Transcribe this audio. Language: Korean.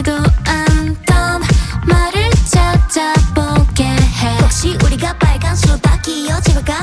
해도 안던 말을 찾아보게 해 혹시 우리가 빨간 수다 끼어 집어가?